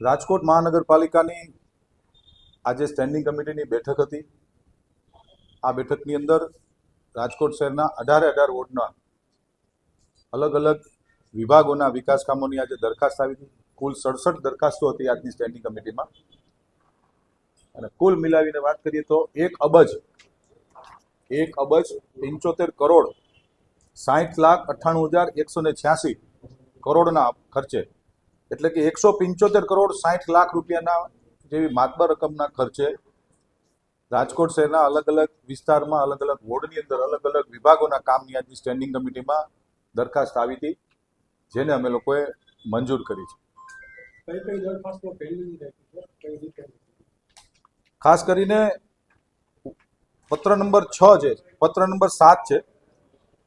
રાજકોટ મહાનગરપાલિકાની આજે સ્ટેન્ડિંગ કમિટીની બેઠક હતી. આ બેઠકની અંદર રાજકોટ શહેરના અઢારે અઢાર વોર્ડના અલગ અલગ વિભાગોના વિકાસ કામોની આજે દરખાસ્ત આવી હતી. કુલ સડસઠ દરખાસ્તો હતી આજની સ્ટેન્ડિંગ કમિટીમાં અને કુલ મિલાવીને વાત કરીએ તો એક અબજ એક અબજ પંચોતેર કરોડ સાહીઠ લાખ અઠ્ઠાણું હજાર એકસો ને છ્યાસી કરોડના ખર્ચે એટલે કે એકસો પંચોતેર કરોડ સાઠ લાખ રૂપિયાના જેવી માતબર રકમના ખર્ચે રાજકોટ શહેરના અલગ અલગ વિસ્તારમાં અલગ અલગ વોર્ડની અંદર અલગ અલગ વિભાગોના કામની આજની સ્ટેન્ડિંગ કમિટીમાં દરખાસ્ત આવી હતી જેને અમે લોકોએ મંજૂર કરી છે. ખાસ કરીને પત્ર નંબર છ છે પત્ર નંબર સાત છે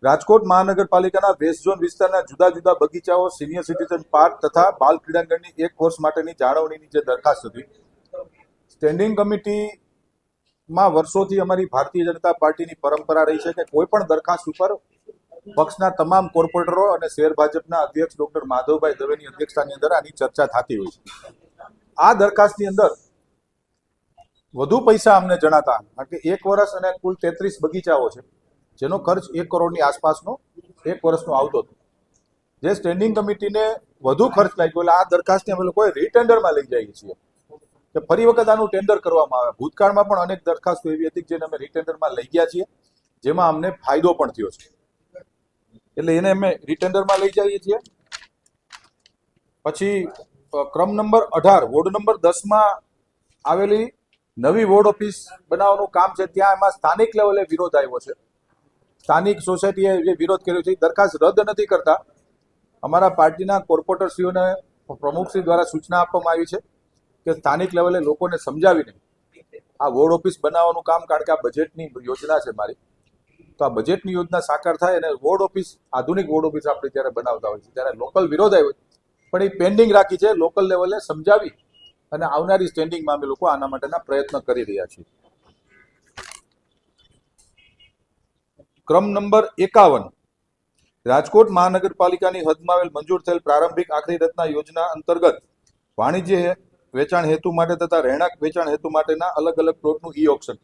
રાજકોટ મહાનગરપાલિકાના વેસ્ટ ઝોન વિસ્તારના જુદા જુદા બગીચાઓ, સિનિયર સિટીઝન પાર્ક તથા બાલ ક્રીડાંગણની એક કોર્સ માટેની જાળવણીની જે દરખાસ્ત હતી. સ્ટેન્ડિંગ કમિટીમાં વર્ષોથી અમારી ભારતીય જનતા પાર્ટીની પરંપરા રહી છે કે કોઈ પણ દરખાસ્ત ઉપર પક્ષના તમામ કોર્પોરેટરો અને શહેર ભાજપના અધ્યક્ષ ડોક્ટર માધવભાઈ દવેની અધ્યક્ષતાની અંદર આની ચર્ચા થતી હોય છે. આ દરખાસ્તની અંદર વધુ પૈસા અમને જણાતા, કારણ કે એક વર્ષ અને કુલ તેત્રીસ બગીચાઓ છે. જેનો ખર્ચ એક કરોડની આસપાસનો એક વર્ષનો આવતો હતો. જે સ્ટેન્ડિંગ કમિટીને વધુ ખર્ચ લાગ્યો, એટલે આ દરખાસ્તને અમે લોકોએ રીટેન્ડરમાં લઈ જઈએ છીએ. કે ફરી વખત આનું ટેન્ડર કરવામાં આવે. ભૂતકાળમાં પણ અનેક દરખાસ્તો એવી હતી જેને અમે રીટેન્ડરમાં લઈ ગયા છીએ, જેમાં અમને ફાયદો પણ થયો છે. એટલે એને અમે રીટેન્ડરમાં લઈ જઈએ છીએ. પછી ક્રમ નંબર અઢાર, વોર્ડ નંબર દસમાં આવેલી નવી વોર્ડ ઓફિસ બનાવવાનું કામ છે. ત્યાં એમાં સ્થાનિક લેવલે વિરોધ આવ્યો છે. સ્થાનિક સોસાયટીએ જે વિરોધ કર્યો છે દરખાસ્ત રદ નથી કરતા અમારા પાર્ટીના કોર્પોરેટરશ્રીઓને પ્રમુખશ્રી દ્વારા સૂચના આપવામાં આવી છે કે સ્થાનિક લેવલે લોકોને સમજાવીને આ વોર્ડ ઓફિસ બનાવવાનું કામ, કારણ કે આ બજેટની યોજના છે મારી, તો આ બજેટની યોજના સાકાર થાય અને વોર્ડ ઓફિસ, આધુનિક વોર્ડ ઓફિસ આપણે જ્યારે બનાવતા હોય છે, ત્યારે લોકલ વિરોધ આવ્યો. પણ એ પેન્ડિંગ રાખી છે, લોકલ લેવલે સમજાવી અને આવનારી સ્ટેન્ડિંગમાં અમે લોકો આના માટેના પ્રયત્ન કરી રહ્યા છીએ ક્રમ નંબર એકાવન. રાજકોટ મહાનગરપાલિકાની હદમાં આવેલ મંજૂર થયેલ પ્રારંભિક આખરી રત્ના યોજના અંતર્ગત વાણિજ્ય વેચાણ હેતુ માટે તથા રહેણાંક વેચાણ હેતુ માટેના અલગ અલગ પ્લોટનું ઈ ઓપ્શન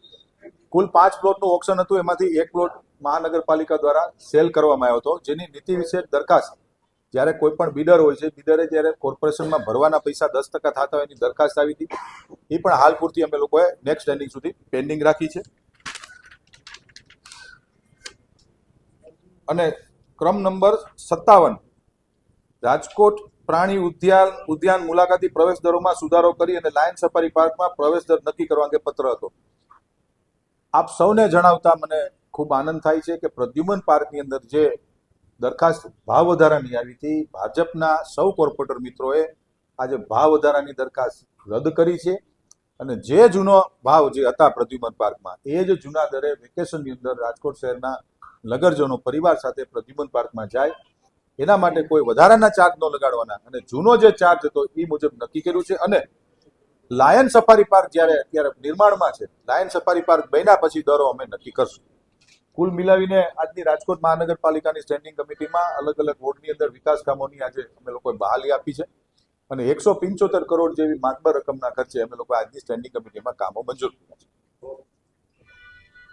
કુલ પાંચ પ્લોટનું ઓપ્શન હતું, એમાંથી એક પ્લોટ મહાનગરપાલિકા દ્વારા સેલ કરવામાં આવ્યો હતો, જેની નીતિ વિશે દરખાસ્ત. જ્યારે કોઈ પણ બિડર હોય છે, બિડરે જ્યારે કોર્પોરેશનમાં ભરવાના પૈસા દસ ટકા થતા હોય એની દરખાસ્ત આવી હતી. એ પણ હાલ પૂરતી અમે લોકોએ નેક્સ્ટ એન્ડિંગ સુધી પેન્ડિંગ રાખી છે. અને ક્રમ નંબર સત્તાવન. રાજકોટ પ્રાણી ઉદ્યાન ઉદ્યાન મુલાકાતી પ્રવેશ દરોમાં સુધારો કરી અને લાયન સફારી પાર્કમાં પ્રવેશ દર નક્કી કરવા અંગે પત્ર હતો. આપ સૌને જણાવતા મને ખૂબ આનંદ થાય છે કે પ્રદ્યુમન પાર્કની અંદર જે દરખાસ્ત ભાવ વધારાની આવી હતી, ભાજપના સૌ કોર્પોરેટર મિત્રોએ આજે ભાવ વધારાની દરખાસ્ત રદ કરી છે અને જે જૂનો ભાવ જે હતા પ્રદ્યુમન પાર્કમાં, એ જ જૂના દરે વેકેશનની અંદર રાજકોટ શહેરના નગરજનો પરિવાર સાથે પ્રતિબંધ પાર્કમાં જાય, એના માટે કોઈ વધારાના ચાર્જ ન લગાડવાના. અને જૂનો જે ચાર્જ હતો એ મુજબ નક્કી કર્યું છે. અને લાયન સફારી પાર્ક જ્યારે અત્યારે નિર્માણમાં છે, લાયન સફારી પાર્ક બન્યા પછી દરો અમે નક્કી કરશું. કુલ મિલાવીને આજની રાજકોટ મહાનગરપાલિકાની સ્ટેન્ડિંગ કમિટીમાં અલગ અલગ વોર્ડની અંદર વિકાસ કામોની આજે અમે લોકોએ બહાલી આપી છે. અને એકસો પંચોતેર કરોડ જેવી માતબર રકમના ખર્ચે અમે લોકો આજની સ્ટેન્ડિંગ કમિટીમાં કામો મંજૂર કર્યા છે.